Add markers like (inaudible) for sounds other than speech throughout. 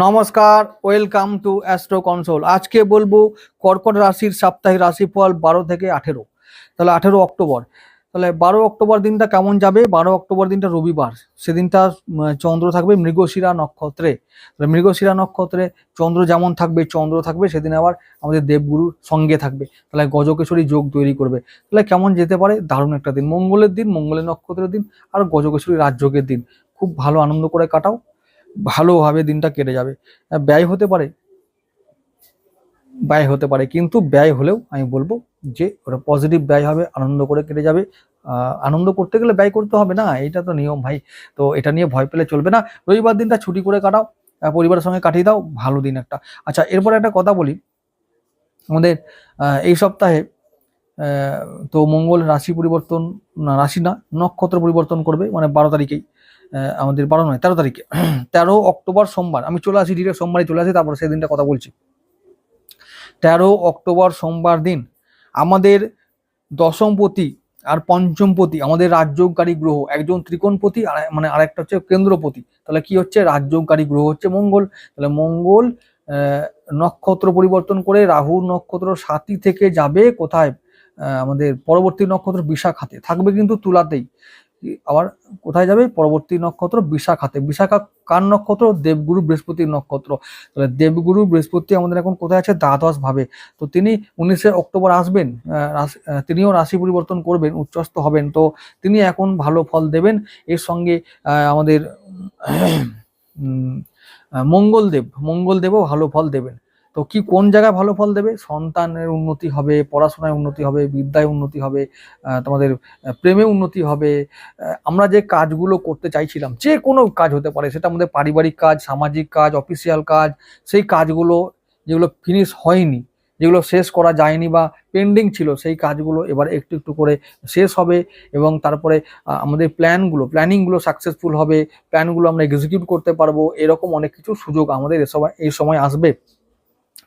নমস্কার welcome to astro console আজকে বলব কর্কট রাশির সাপ্তাহিক রাশিফল বারো থেকে আঠেরো। তাহলে আঠেরো অক্টোবর। তাহলে বারো অক্টোবর দিনটা কেমন যাবে? বারো অক্টোবর দিনটা রবিবার। সেদিনটা চন্দ্র থাকবে মৃগশিরা নক্ষত্রে। তাহলে মৃগশিরা নক্ষত্রে চন্দ্র যেমন থাকবে, চন্দ্র থাকবে, সেদিন আবার আমাদের দেবগুরুর সঙ্গে থাকবে। তাহলে গজকেশরী যোগ তৈরি করবে। তাহলে কেমন যেতে পারে? দারুণ একটা দিন। মঙ্গলের দিন, মঙ্গলের নক্ষত্রের দিন, আর গজকেশরী রাজযোগের দিন। খুব ভালো আনন্দ করে কাটাও। ভালোভাবে দিনটা কেটে যাবে। ব্যয় হতে পারে। ব্যয় হতে পারে। কিন্তু ব্যয় হলেও আমি বলব যে ওটা পজিটিভ ব্যয় হবে, আনন্দ করে কেটে যাবে। আনন্দ করতে গেলে ব্যয় করতে হবে না, এটা তো নিয়ম ভাই। তো এটা নিয়ে ভয় পেলে চলবে না। রবিবার দিনটা ছুটি করে কাটাও পরিবারের সঙ্গে কাটিয়ে দাও, ভালো দিন একটা। আচ্ছা এরপর একটা কথা বলি। আমাদের এই সপ্তাহে তো মঙ্গল রাশি পরিবর্তন, না, রাশি না, নক্ষত্র পরিবর্তন করবে মানে বারো তারিখেই। আমাদের বারো নয়, তেরো তারিখে। (clears throat) তেরো অক্টোবর সোমবার, আমি চলে আসি ডিরেক্ট সোমবারই চলে আসি, তারপর সেদিনটা কথা বলছি। তেরো অক্টোবর সোমবার দিন আমাদের দশমপতি আর পঞ্চমপতি, আমাদের রাজ্যকারী গ্রহ, একজন ত্রিকোণপতি আর মানে আরেকটা হচ্ছে কেন্দ্রপতি। তাহলে কি হচ্ছে? রাজ্যকারী গ্রহ হচ্ছে মঙ্গল। তাহলে মঙ্গল নক্ষত্র পরিবর্তন করে রাহু নক্ষত্র সাথী থেকে যাবে কোথায়? আমাদের পরবর্তী নক্ষত্র বিশাখাতে। থাকবে কিন্তু তুলাতেই। আবার কোথায় যাবে? পরবর্তী নক্ষত্র বিশাখাতে। বিশাখা কার নক্ষত্র? দেবগুরু বৃহস্পতির নক্ষত্র। তাহলে দেবগুরু বৃহস্পতি আমাদের এখন কোথায় আছে? দ্বাদশ ভাবে। তো তিনি উনিশে অক্টোবর আসবেন তিনিও রাশি পরিবর্তন করবেন, উচ্চস্থ হবেন। তো তিনি এখন ভালো ফল দেবেন। এর সঙ্গে আমাদের মঙ্গলদেব। মঙ্গলদেবও ভালো ফল দেবেন। তো কি কোন জায়গায় ভালো ফল দেবে? সন্তানের উন্নতি হবে, পড়াশোনায় উন্নতি হবে, বিদ্যায় উন্নতি হবে তোমাদের প্রেমে উন্নতি হবে আমরা যে কাজগুলো করতে চাইছিলাম, যে কোনো কাজ হতে পারে, সেটা আমাদের পারিবারিক কাজ, সামাজিক কাজ অফিসিয়াল কাজ, সেই কাজগুলো যেগুলো ফিনিশ হয়নি, যেগুলো শেষ করা যায়নি বা পেন্ডিং ছিল, সেই কাজগুলো এবার একটু একটু করে শেষ হবে এবং তারপরে আমাদের প্ল্যানগুলো প্ল্যানিংগুলো সাকসেসফুল হবে প্ল্যানগুলো আমরা এক্সিকিউট করতে পারব, এরকম অনেক কিছু সুযোগ আমাদের এ সময়, এই সময় আসবে।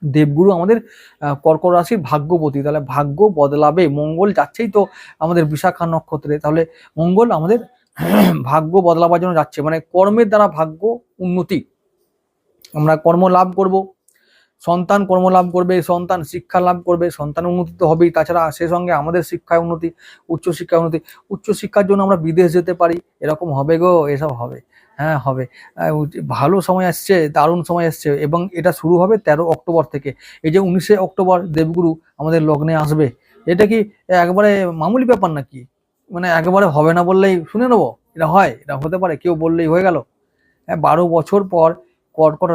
দেবগুরু আমাদের কর্কট রাশির ভাগ্যপতি। তাহলে ভাগ্য বদলাবে, মঙ্গল যাচ্ছেই তো আমাদের বিশাখা নক্ষত্রে। তাহলে মঙ্গল আমাদের (clears throat) ভাগ্য বদলাবার জন্য যাচ্ছে। মানে কর্মের দ্বারা ভাগ্য উন্নতি। আমরা কর্ম লাভ করব, সন্তান কর্ম লাভ করবে, সন্তান শিক্ষা লাভ করবে, সন্তান উন্নতি তো হবেই। তাছাড়া সে সঙ্গে আমাদের শিক্ষায় উন্নতি, উচ্চশিক্ষায় উন্নতি। উচ্চশিক্ষার জন্য আমরা বিদেশ যেতে পারি। এরকম হবে গো, এসব হবে। হ্যাঁ হবে। ভালো সময় আসছে, দারুণ সময় আসছে এবং এটা শুরু হবে তেরো অক্টোবর থেকে। এই যে উনিশে অক্টোবর দেবগুরু আমাদের লগ্নে আসবে, এটা কি একবারে মামুলি ব্যাপার নাকি? মানে একবারে হবে না বললেই শুনে নেব, এটা হয়, এটা হতে পারে, কেউ বললেই হয়ে গেল। হ্যাঁ বারো বছর পর কর্কট